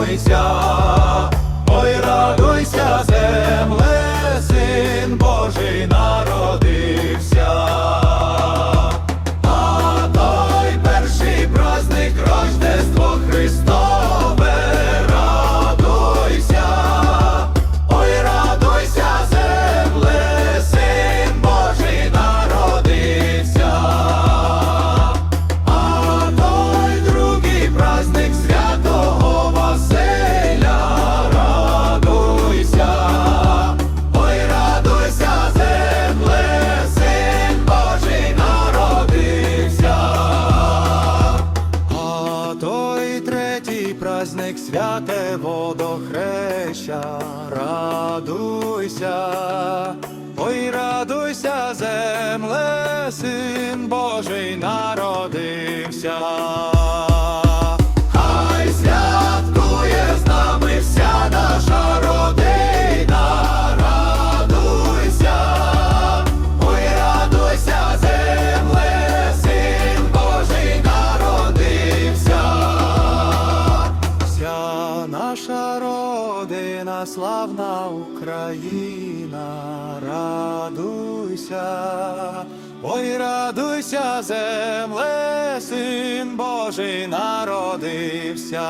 радуйся, святе хреща, радуйся, ой, радуйся, земле, син Божий народився. Родина, славна Україна, радуйся, ой, радуйся, земле, син Божий народився.